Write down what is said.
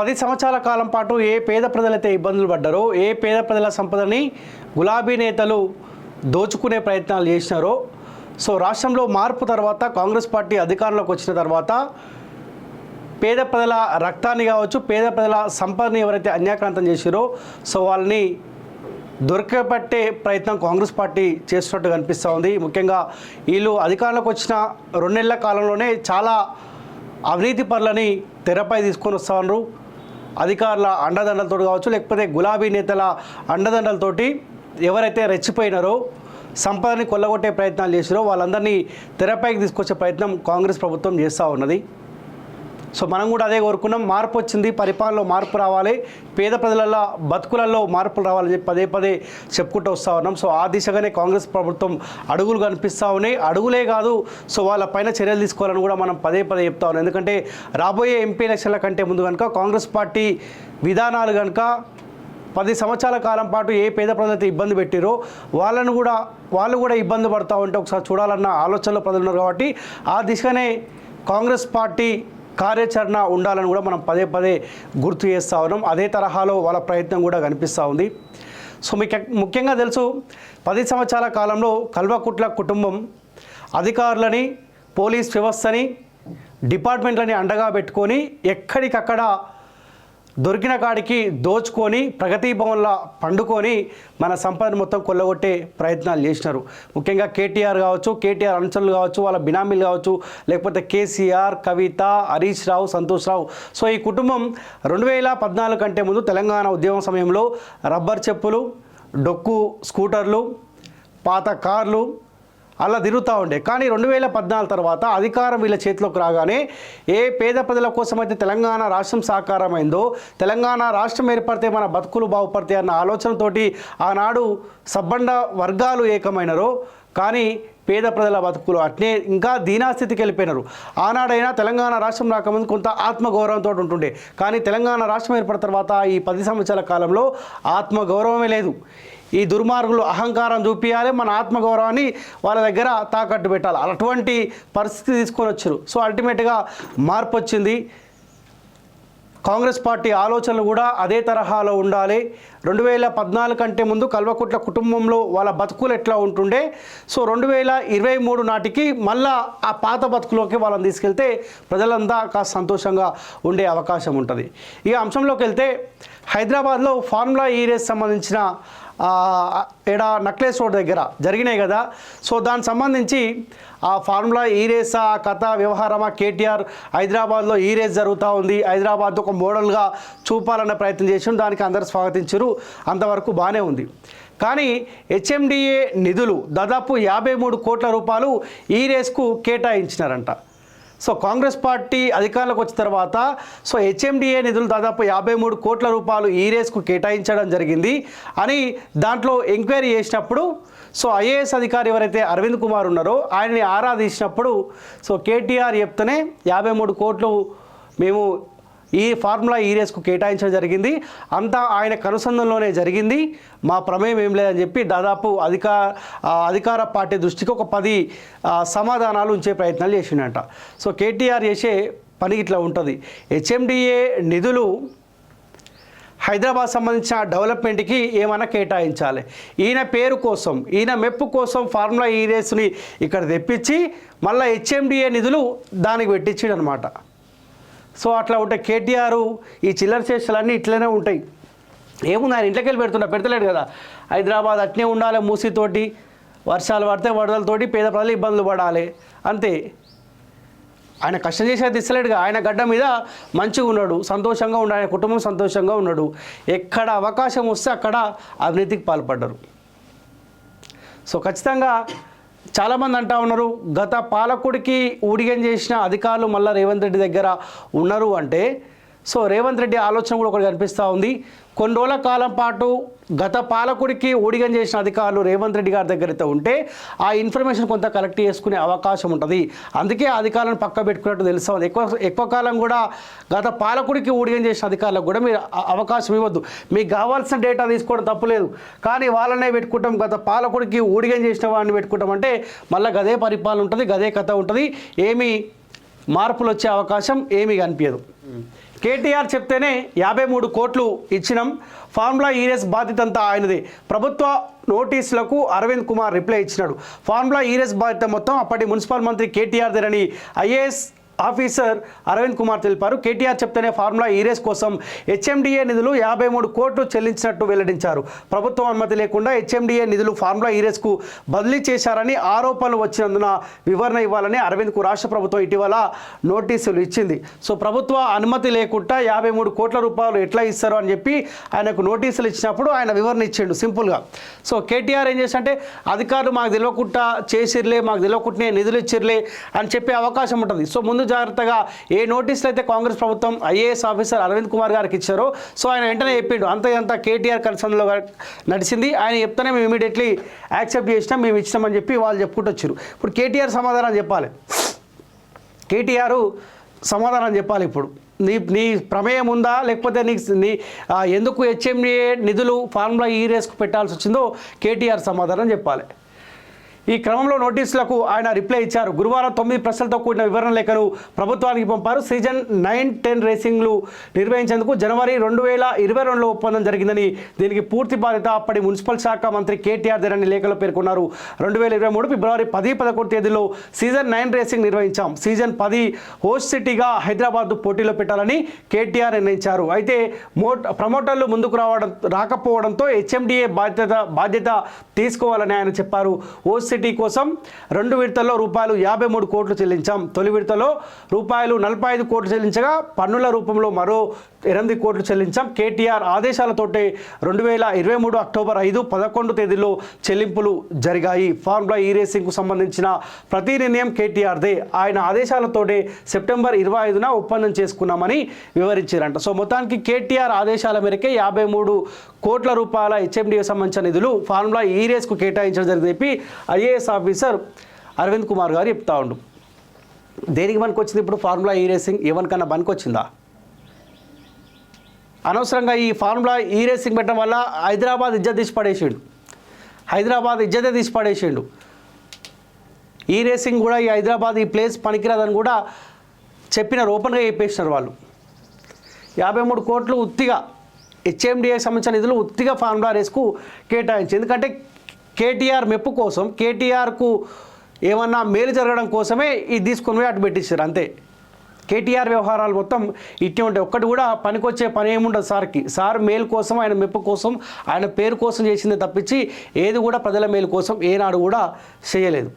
పది సంవత్సరాల కాలం పాటు ఏ పేద ప్రజలైతే ఇబ్బందులు పడ్డారో ఏ పేద ప్రజల సంపదని గులాబీ నేతలు దోచుకునే ప్రయత్నాలు చేసినారో సో రాష్ట్రంలో మార్పు తర్వాత కాంగ్రెస్ పార్టీ అధికారంలోకి వచ్చిన తర్వాత పేద ప్రజల రక్తాన్ని కావచ్చు పేద ప్రజల సంపదని ఎవరైతే అన్యాక్రాంతం చేసిరో సో వాళ్ళని దొరికబట్టే ప్రయత్నం కాంగ్రెస్ పార్టీ చేస్తున్నట్టు కనిపిస్తూ ఉంది. ముఖ్యంగా వీళ్ళు అధికారంలోకి వచ్చిన రెండేళ్ళ కాలంలోనే చాలా అవినీతి పనులని తెరపై తీసుకొని వస్తూ ఉన్నారు. అధికారుల అండదండలతో కావచ్చు లేకపోతే గులాబీ నేతల అండదండలతోటి ఎవరైతే రెచ్చిపోయినారో సంపదని కొల్లగొట్టే ప్రయత్నాలు చేసిరో వాళ్ళందరినీ తెరపైకి తీసుకొచ్చే ప్రయత్నం కాంగ్రెస్ ప్రభుత్వం చేస్తూ ఉన్నది. సో మనం కూడా అదే కోరుకున్నాం. మార్పు వచ్చింది పరిపాలనలో మార్పు రావాలి పేద ప్రజలలో బతుకులలో మార్పులు రావాలని చెప్పి పదే పదే చెప్పుకుంటూ వస్తూ ఉన్నాం. సో ఆ దిశగానే కాంగ్రెస్ ప్రభుత్వం అడుగులు కనిపిస్తూ ఉన్నాయి. అడుగులే కాదు సో వాళ్ళ పైన చర్యలు తీసుకోవాలని కూడా మనం పదే పదే చెప్తా ఉన్నాం. ఎందుకంటే రాబోయే ఎంపీ ఎలక్షన్ల కంటే ముందు కనుక కాంగ్రెస్ పార్టీ విధానాలు కనుక పది సంవత్సరాల కాలం పాటు ఏ పేద ప్రజలైతే ఇబ్బంది పెట్టిరో వాళ్ళను కూడా వాళ్ళు కూడా ఇబ్బంది పడతా ఉంటే ఒకసారి చూడాలన్న ఆలోచనలో ప్రజలు ఉన్నారు కాబట్టి ఆ దిశగానే కాంగ్రెస్ పార్టీ కార్యాచరణ ఉండాలని కూడా మనం పదే పదే గుర్తు చేస్తూ ఉన్నాం. అదే తరహాలో వాళ్ళ ప్రయత్నం కూడా కనిపిస్తూ ఉంది. సో మీకు ముఖ్యంగా తెలుసు పది సంవత్సరాల కాలంలో కల్వకుట్ల కుటుంబం అధికారులని పోలీస్ వ్యవస్థని డిపార్ట్మెంట్లని అండగా పెట్టుకొని ఎక్కడికక్కడ దొరికిన కాడికి దోచుకొని ప్రగతి భవన్లో పండుకొని మన సంపద మొత్తం కొల్లగొట్టే ప్రయత్నాలు చేసినారు. ముఖ్యంగా కేటీఆర్ కావచ్చు కేటీఆర్ అనుచరులు కావచ్చు వాళ్ళ బినామీలు కావచ్చు లేకపోతే కేసీఆర్ కవిత హరీష్ రావు సంతోష్ రావు. సో ఈ కుటుంబం రెండు వేల పద్నాలుగు కంటే ముందు తెలంగాణ ఉద్యమం సమయంలో రబ్బర్ చెప్పులు డొక్కు స్కూటర్లు పాత కార్లు అలా తిరుగుతూ ఉండే. కానీ రెండు వేల పద్నాలుగు తర్వాత అధికారం వీళ్ళ చేతిలోకి రాగానే ఏ పేద ప్రజల కోసం అయితే తెలంగాణ రాష్ట్రం సాకారమైందో తెలంగాణ రాష్ట్రం ఏర్పడితే మన బతుకులు బాగుపడతాయి అన్న ఆలోచనతోటి ఆనాడు సబ్బండ వర్గాలు ఏకమైనరో కానీ పేద ప్రజల బతుకులు. అట్నే ఇంకా దీనాస్థితికి వెళ్ళిపోయినారు. ఆనాడైనా తెలంగాణ రాష్ట్రం రాకముందు కొంత ఆత్మగౌరవంతో ఉంటుండే. కానీ తెలంగాణ రాష్ట్రం ఏర్పడిన తర్వాత ఈ పది సంవత్సరాల కాలంలో ఆత్మగౌరవమే లేదు. ఈ దుర్మార్గులు అహంకారం చూపించాలి మన ఆత్మగౌరవాన్ని వాళ్ళ దగ్గర తాకట్టు పెట్టాలి. అటువంటి పరిస్థితి తీసుకొని వచ్చారు. సో అల్టిమేట్గా మార్పు వచ్చింది. కాంగ్రెస్ పార్టీ ఆలోచనలు కూడా అదే తరహాలో ఉండాలి. రెండు వేల పద్నాలుగు కంటే ముందు కల్వకుట్ల కుటుంబంలో వాళ్ళ బతుకులు ఎట్లా ఉంటుండే? సో రెండు వేల ఇరవై మూడు నాటికి మళ్ళా ఆ పాత బతుకులోకి వాళ్ళని తీసుకెళ్తే ప్రజలంతా కాస్త సంతోషంగా ఉండే అవకాశం ఉంటుంది. ఈ అంశంలోకి వెళ్తే హైదరాబాద్లో ఫార్ములా ఈ రేస్ సంబంధించిన ఏడా నక్లెస్ రోడ్ దగ్గర జరిగినాయి కదా. సో దానికి సంబంధించి ఆ ఫార్ములా ఈ రేస్ ఆ కథ వ్యవహారమా కేటీఆర్ హైదరాబాద్లో ఈ రేస్ జరుగుతూ ఉంది. హైదరాబాద్ ఒక మోడల్గా చూపాలన్న ప్రయత్నం చేసాం దానికి అందరు స్వాగతించరు. అంతవరకు బాగానే ఉంది. కానీ హెచ్ఎండిఏ నిధులు దాదాపు యాభై మూడు కోట్ల రూపాయలు ఈ రేస్కు కేటాయించినారంట. సో కాంగ్రెస్ పార్టీ అధికారంలోకి వచ్చిన తర్వాత సో హెచ్ఎండిఏ నిధులు దాదాపు యాభై మూడు కోట్ల రూపాయలు ఈ రేస్కు కేటాయించడం జరిగింది అని దాంట్లో ఎంక్వైరీ చేసినప్పుడు సో ఐఏఎస్ అధికారి ఎవరైతే అరవింద్ కుమార్ ఉన్నారో ఆయన్ని ఆరాధించినప్పుడు సో కేటీఆర్ చెప్తేనే యాభై మూడు కోట్లు మేము ఈ ఫార్ములా ఈ రేస్కు కేటాయించడం జరిగింది. అంతా ఆయన కనుసంధంలోనే జరిగింది. మా ప్రమేయం ఏం లేదని చెప్పి దాదాపు అధికార అధికార పార్టీ దృష్టికి ఒక పది సమాధానాలు ఉంచే ప్రయత్నాలు చేసిండట. సో కేటీఆర్ చేసే పని ఇట్లా ఉంటుంది. హెచ్ఎండిఏ నిధులు హైదరాబాద్ సంబంధించిన డెవలప్మెంట్కి ఏమైనా కేటాయించాలి. ఈయన పేరు కోసం ఈయన మెప్పు కోసం ఫార్ములా ఈ రేస్ని ఇక్కడ తెప్పించి మళ్ళీ హెచ్ఎండిఏ నిధులు దానికి పెట్టించాడు సో అట్లా ఉంటే కేటీఆర్ ఈ చిల్లర చేష్టలన్నీ ఇట్లనే ఉంటాయి. ఏముంది ఆయన ఇంట్లోకి వెళ్ళి పెడుతున్నా పెడతలేడు కదా. హైదరాబాద్ అట్నే ఉండాలి మూసితోటి వర్షాలు పడితే వరదలతోటి పేద ప్రజలు ఇబ్బందులు పడాలి. అంతే. ఆయన కష్టం చేసేది ఇస్తలేడుగా. ఆయన గడ్డ మీద మంచిగా ఉన్నాడు సంతోషంగా ఉన్నాడు ఆయన కుటుంబం సంతోషంగా ఉన్నాడు. ఎక్కడ అవకాశం వస్తే అక్కడ అవినీతికి పాల్పడ్డారు. సో ఖచ్చితంగా చాలామంది అంటా ఉన్నారు గత పాలకుడికి ఊడిగం చేసిన అధికారులు మళ్ళీ రేవంత్ రెడ్డి దగ్గర ఉన్నారు అంటే సో రేవంత్ రెడ్డి ఆలోచన కూడా ఒకటి కనిపిస్తూ ఉంది. కొన్ని రోజుల కాలం పాటు గత పాలకుడికి ఊడిగం చేసిన అధికారులు రేవంత్ రెడ్డి గారి దగ్గర అయితే ఉంటే ఆ ఇన్ఫర్మేషన్ కొంత కలెక్ట్ చేసుకునే అవకాశం ఉంటుంది. అందుకే అధికారులను పక్క పెట్టుకున్నట్టు తెలుస్తూ ఉంది. ఎక్కువ ఎక్కువ కాలం కూడా గత పాలకుడికి ఊడిగం చేసిన అధికారులకు కూడా మీరు అవకాశం ఇవ్వద్దు. మీకు కావాల్సిన డేటా తీసుకోవడం తప్పులేదు కానీ వాళ్ళనే పెట్టుకుంటాం. గత పాలకుడికి ఊడిగం చేసిన వాడిని పెట్టుకుంటాం అంటే మళ్ళీ గదే పరిపాలన ఉంటుంది గదే కథ ఉంటుంది. ఏమీ మార్పులు వచ్చే అవకాశం ఏమీ కనిపించదు కేటీఆర్ చెప్తేనే యాభై మూడు కోట్లు ఇచ్చినాం. ఫార్ములా ఈరెస్ బాధ్యత అంతా ఆయనదే. ప్రభుత్వ నోటీసులకు అరవింద్ కుమార్ రిప్లై ఇచ్చినాడు. ఫార్ములా ఈరెస్ బాధ్యత మొత్తం అప్పటి మున్సిపల్ మంత్రి కేటీఆర్ దేనని ఐఏఎస్ ఆఫీసర్ అరవింద్ కుమార్ తెలిపారు. కేటీఆర్ చెప్తేనే ఫార్ములా ఈరేస్ కోసం హెచ్ఎండిఏ నిధులు యాభై మూడు కోట్లు చెల్లించినట్టు వెల్లడించారు. ప్రభుత్వం అనుమతి లేకుండా హెచ్ఎండిఏ నిధులు ఫార్ములా ఈరేస్కు బదిలీ చేశారని ఆరోపణలు వచ్చినందున వివరణ ఇవ్వాలని అరవింద్కు రాష్ట్ర ప్రభుత్వం ఇటీవల నోటీసులు ఇచ్చింది. సో ప్రభుత్వ అనుమతి లేకుండా యాభై మూడు కోట్ల రూపాయలు ఎట్లా ఇస్తారు అని చెప్పి ఆయనకు నోటీసులు ఇచ్చినప్పుడు ఆయన వివరణ ఇచ్చిండు సింపుల్గా. సో కేటీఆర్ ఏం చేశారంటే అధికారులు మాకు తెలియకుండా చేసిర్లే మాకు తెలియకుండానే నిధులు ఇచ్చిర్లే అని చెప్పే అవకాశం ఉంటుంది. సో ముందు జాగ్రత్తగా ఏ నోటీసులు అయితే కాంగ్రెస్ ప్రభుత్వం ఐఏఎస్ ఆఫీసర్ అరవింద్ కుమార్ గారికి ఇచ్చారో సో ఆయన వెంటనే చెప్పిండు. అంత ఇదంతా కేటీఆర్ కన్సర్న్లో నడిచింది ఆయన చెప్తేనే మేము ఇమీడియట్లీ యాక్సెప్ట్ చేసినాం మేము ఇచ్చినామని చెప్పి వాళ్ళు చెప్పుకుంటూ వచ్చారు. ఇప్పుడు కేటీఆర్ సమాధానం చెప్పాలి. కేటీఆర్ సమాధానం చెప్పాలి ఇప్పుడు. నీ నీ ప్రమేయం ఉందా? లేకపోతే నీ నీ ఎందుకు హెచ్ఎండిఏ నిధులు ఫార్ములా ఈ రేస్కు పెట్టాల్సి వచ్చిందో కేటీఆర్ సమాధానం చెప్పాలి. ఈ క్రమంలో నోటీసులకు ఆయన రిప్లై ఇచ్చారు. గురువారం తొమ్మిది ప్రశ్నలతో కూడిన వివరణ లేఖను ప్రభుత్వానికి పంపారు. సీజన్ నైన్ టెన్ రేసింగ్లు నిర్వహించేందుకు జనవరి రెండు వేల ఇరవై రెండులో ఒప్పందం జరిగిందని దీనికి పూర్తి బాధ్యత అప్పటి మున్సిపల్ శాఖ మంత్రి కేటీఆర్ దేరని లేఖలో పేర్కొన్నారు. రెండు వేల ఇరవై మూడు ఫిబ్రవరి పది పదకొండు తేదీలో సీజన్ నైన్ రేసింగ్ నిర్వహించాం. సీజన్ పది హోస్ట్ సిటీగా హైదరాబాద్ పోటీలో పెట్టాలని కేటీఆర్ నిర్ణయించారు. అయితే ప్రమోటర్లు ముందుకు రావడం రాకపోవడంతో హెచ్ఎండిఏ బాధ్యత బాధ్యత తీసుకోవాలని ఆయన చెప్పారు. హోస్ట్ సిటీ కోసం రెండు విడతల్లో రూపాయలు యాభై మూడు కోట్లు చెల్లించాం. తొలి విడతలో రూపాయలు నలభై ఐదు కోట్లు చెల్లించగా పన్నుల రూపంలో మరో ఎనిమిది కోట్లు చెల్లించాం. కేటీఆర్ ఆదేశాలతోటే రెండు వేల ఇరవై మూడు అక్టోబర్ ఐదు పదకొండు తేదీలో చెల్లింపులు జరిగాయి. ఫార్ములా ఈ రేసింగ్కు సంబంధించిన ప్రతి నిర్ణయం కేటీఆర్దే. ఆయన ఆదేశాలతోటే సెప్టెంబర్ ఇరవై ఐదున ఒప్పందం చేసుకున్నామని వివరించారంట. సో మొత్తానికి కేటీఆర్ ఆదేశాల మేరకే యాభై మూడు కోట్ల రూపాయల హెచ్ఎండిఏ సంబంధించిన నిధులు ఫార్ములా ఈ రేస్కు కేటాయించడం జరిగింది చెప్పి ఐఏఎస్ ఆఫీసర్ అరవింద్ కుమార్ గారు చెప్తా ఉండు. దేనికి పనికొచ్చింది ఇప్పుడు ఫార్ములా ఈ రేసింగ్? ఎవరికన్నా పనికొచ్చిందా? అనవసరంగా ఈ ఫార్ములా ఈ రేసింగ్ పెట్టడం వల్ల హైదరాబాద్ ఇజ్జత్ తీసి పడేసిండు. హైదరాబాద్ ఇజ్జతే తీసి పడేసిండు. ఈ రేసింగ్ కూడా ఈ హైదరాబాద్ ఈ ప్లేస్ పనికిరాదని కూడా చెప్పినారు ఓపెన్గా చెప్పేసినారు వాళ్ళు. యాభై మూడు కోట్లు ఉత్తిగా హెచ్ఎండిఏకి సంబంధించిన నిధులు ఉత్తిగా ఫార్ములా రేస్కు కేటాయించి ఎందుకంటే కేటీఆర్ మెప్పు కోసం కేటీఆర్కు ఏమన్నా మేలు జరగడం కోసమే ఇది తీసుకొని పోయి అటు పెట్టించారు అంతే. కేటీఆర్ వ్యవహారాలు మొత్తం ఇట్టే ఉంటాయి ఒక్కటి కూడా పనికొచ్చే పని ఏముండదు సార్కి. సార్ మేలు కోసం ఆయన మెప్పు కోసం ఆయన పేరు కోసం చేసిందే తప్పించి ఏది కూడా ప్రజల మేలు కోసం ఏనాడు కూడా చేయలేదు.